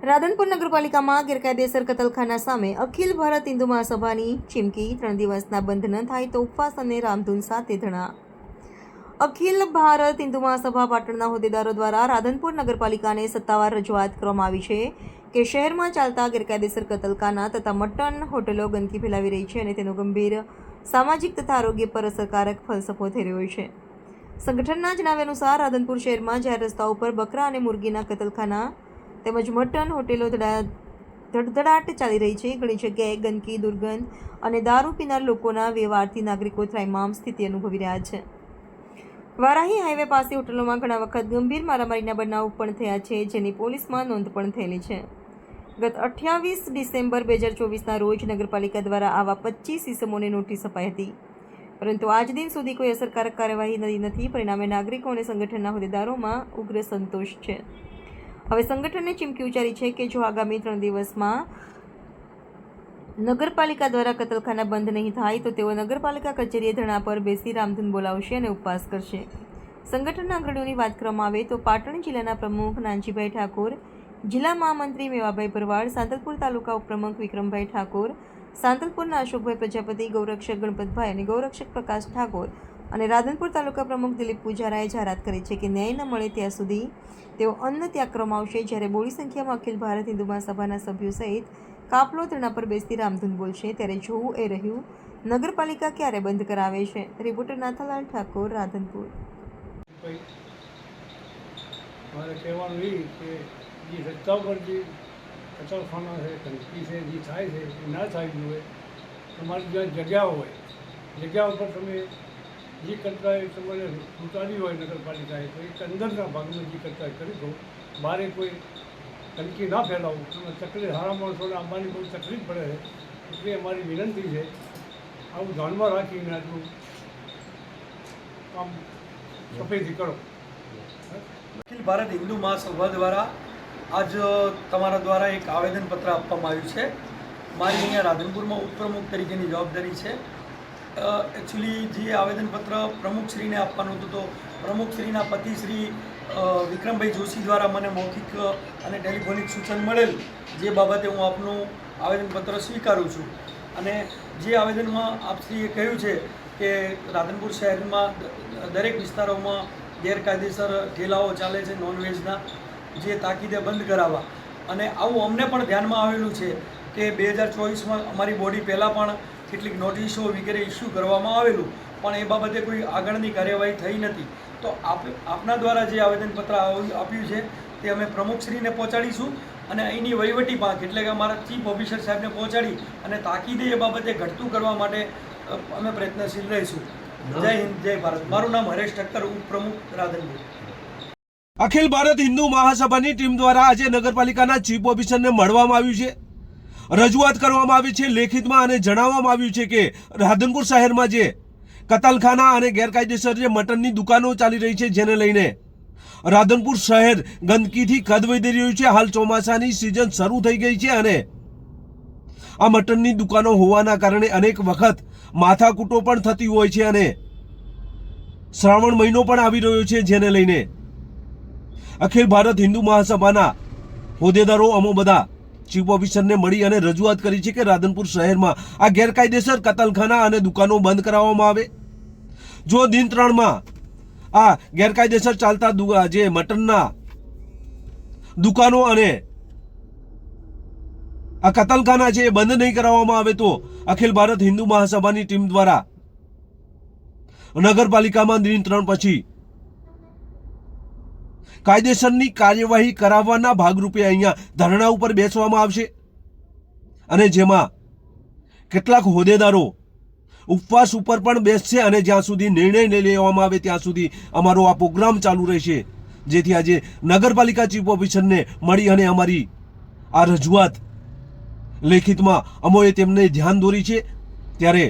રાધનપુર નગરપાલિકામાં ગેરકાયદેસર કતલખાના સામે અખિલ ભારત હિન્દુ મહાસભાની ચીમકી ત્રણ દિવસના બંધ ન થાય તો ઉપવાસ અને રામધૂન સાથે ધણા અખિલ ભારત હિન્દુ મહાસભા પાટણના હોદ્દેદારો દ્વારા રાધનપુર નગરપાલિકાને સત્તાવાર રજૂઆત કરવામાં આવી છે કે શહેરમાં ચાલતા ગેરકાયદેસર કતલખાના તથા મટન હોટલો ગંદકી ફેલાવી રહી છે અને તેનો ગંભીર સામાજિક તથા આરોગ્ય પર અસરકારક ફલસફો થઈ રહ્યો છે. સંગઠનના જણાવ્યા અનુસાર રાધનપુર શહેરમાં જાહેર રસ્તા ઉપર બકરા અને મુરગીના કતલખાના તેમજ મટન, હોટેલો ધડધડાટ ચાલી રહી છે. ઘણી જગ્યાએ ગંદકી, દુર્ગંધ અને દારૂ પીનાર લોકોના વ્યવહારથી નાગરિકો ત્રાઇમામ સ્થિતિ અનુભવી રહ્યા છે. વારાહી હાઈવે પાસે હોટલોમાં ઘણા વખત ગંભીર મારામારીના બનાવ પણ થયા છે, જેની પોલીસમાં નોંધ પણ થયેલી છે. ગત અઠ્યાવીસ ડિસેમ્બર બે હજાર ચોવીસના રોજ નગરપાલિકા દ્વારા આવા પચીસ ઇસમોને નોટિસ અપાઈ હતી. પરંતુ આજ દિન સુધી કોઈ અસરકારક કાર્યવાહી નથી, પરિણામે નાગરિકો અને સંગઠનના હોદ્દેદારોમાં ઉગ્ર સંતોષ છે. હવે સંગઠને ચીમકી ઉચ્ચારી છે કે જો આગામી ત્રણ દિવસમાં નગરપાલિકા દ્વારા કતલખાના બંધ નહીં થાય, તો તેઓ નગરપાલિકા કચેરીએ ધરણા પર બેસી રામધૂન બોલાવશે અને ઉપવાસ કરશે. સંગઠનના અગ્રણીઓની વાત કરવામાં આવે તો પાટણ જિલ્લાના પ્રમુખ નાનજીભાઈ ઠાકોર, જિલ્લા મહામંત્રી મેવાભાઈ ભરવાડ, સાંતલપુર તાલુકા ઉપપ્રમુખ વિક્રમભાઈ ઠાકોર, સાંતલપુરના અશોકભાઈ પ્રજાપતિ, ગૌરક્ષક ગણપતભાઈ અને ગૌરક્ષક પ્રકાશ ઠાકોર અને રાધનપુર તાલુકા પ્રમુખ દિલીપ પૂજારાએ જાહેરાત કરી છે કે ન્યાય ન મળે ત્યાં સુધી તેઓ અન્ન ત્યાગ કરવામાં આવશે જ્યારે બોડી સંખ્યામાં અખિલ ભારત હિન્દુ મહાસભાના સભ્યો સહિત કાપલો ધરણા પર બેસતી રામધૂન બોલશે ત્યારે જોવું એ રહ્યું, નગરપાલિકા ક્યારે બંધ કરાવે છે? રિપોર્ટર નાથાલાલ ઠાકોર, રાધનપુર. મારે કહેવાનું એ કે જે રસ્તા ઉપર જે કચરખાના છે ગંદકી છે, જે થાય છે, એ ના થાય જોઈએ તમારી જ્યાં જગ્યા હોય, જગ્યા ઉપર તમે જે એ તમારે ઉતારી હોય નગરપાલિકાએ, તો એક અંદરના ભાગમાં જે કરતા કરી દો મારે કોઈ ગંદકી ના ફેલાવું. તમે તકલીફ, સારા માણસોને અમારી બહુ તકલીફ પડે છે એટલે અમારી વિનંતી છે, આવું ધ્યાનમાં રાખીને આટલું કામ સફેદી કરો. અખિલ ભારત હિન્દુ મહાસભા દ્વારા આજ તમારા દ્વારા એક આવેદનપત્ર આપવામાં આવ્યું છે. મારી અહીંયા રાધનપુરમાં ઉપપ્રમુખ તરીકેની જવાબદારી છે. એકચ્યુઅલી જે આવેદનપત્ર પ્રમુખશ્રીને આપવાનું હતું તો પ્રમુખશ્રીના પતિ શ્રી વિક્રમભાઈ જોશી દ્વારા મને મૌખિક અને ટેલિફોનિક સૂચન મળેલ, જે બાબતે હું આપનું આવેદનપત્ર સ્વીકારું છું. અને જે આવેદનમાં આપશ્રીએ કહ્યું છે કે રાધનપુર શહેરમાં દરેક વિસ્તારોમાં ગેરકાયદેસર ઠેલાઓ ચાલે છે નોનવેજના, જે તાકીદે બંધ કરાવવા. અને આવું અમને પણ ધ્યાનમાં આવેલું છે કે બે હજાર ચોવીસમાં અમારી બોડી પહેલાં પણ કેટલીક નોટિસો વગેરે ઇસ્યુ કરવામાં આવેલું, પણ એ બાબતે કોઈ આગળની કાર્યવાહી થઈ નથી. તો આપ, આપના દ્વારા જે આવેદનપત્ર આપ્યું છે, તે અમે પ્રમુખશ્રીને પહોંચાડીશું અને અહીંની વહીવટી પાંખ, એટલે કે અમારા ચીફ ઓફિસર સાહેબને પહોંચાડી અને તાકીદે એ બાબતે ઘટતું કરવા માટે અમે પ્રયત્નશીલ રહીશું. જય હિન્દ, જય ભારત. મારું નામ હરેશ ઠક્કર ઉપપ્રમુખ રાધનપુર. અખિલ ભારત હિન્દુ મહાસભાની ટીમ દ્વારા આજે નગરપાલિકાના ચીફ ઓફિસરને મળવામાં આવ્યું છે. રજૂઆત કરવામાં આવી છે, લેખિતમાં અને જણાવવામાં આવ્યું છે કે રાધનપુર શહેરમાં જે કતલખાના અને ગેરકાયદેસર જે મટનની દુકાનો ચાલી રહી છે, જેને લઈને રાધનપુર શહેર ગંદકીથી કદ વધી રહ્યું છે. હાલ ચોમાસાની સિઝન શરૂ થઈ ગઈ છે અને આ મટનની દુકાનો હોવાના કારણે અનેક વખત માથાકૂટો પણ થતી હોય છે અને શ્રાવણ મહિનો પણ આવી રહ્યો છે, જેને લઈને અખિલ ભારત હિન્દુ મહાસભાના હોદ્દેદારો અમો બધા ચીફ ઓફિસરને મળી અને રજૂઆત કરી છે કે રાધનપુર શહેરમાં આ ગેરકાયદેસર કતલખાના અને દુકાનો બંધ કરાવવામાં આવે. જો દિન ત્રણમાં આ ગેરકાયદેસર ચાલતા જે મટનના દુકાનો અને આ કતલખાના છે એ બંધ નહીં કરાવવામાં આવે તો અખિલ ભારત હિન્દુ મહાસભાની ટીમ દ્વારા નગરપાલિકામાં દિન ત્રણ પછી કાયદેસરની કાર્યવાહી કરાવવાના ભાગરૂપે અહીંયા ધરણા ઉપર બેસવામાં આવશે. અને જેમાં કેટલાક હોદ્દેદારો ઉપવાસ ઉપર પણ બેસશે અને જ્યાં સુધી નિર્ણય નહીં લેવામાં આવે ત્યાં સુધી અમારો આ પ્રોગ્રામ ચાલુ રહેશે. જેથી આજે નગરપાલિકા ચીફ ઓફિસરને મળી અને અમારી આ રજૂઆત લેખિતમાં અમોએ તેમને ધ્યાન દોરી છે. ત્યારે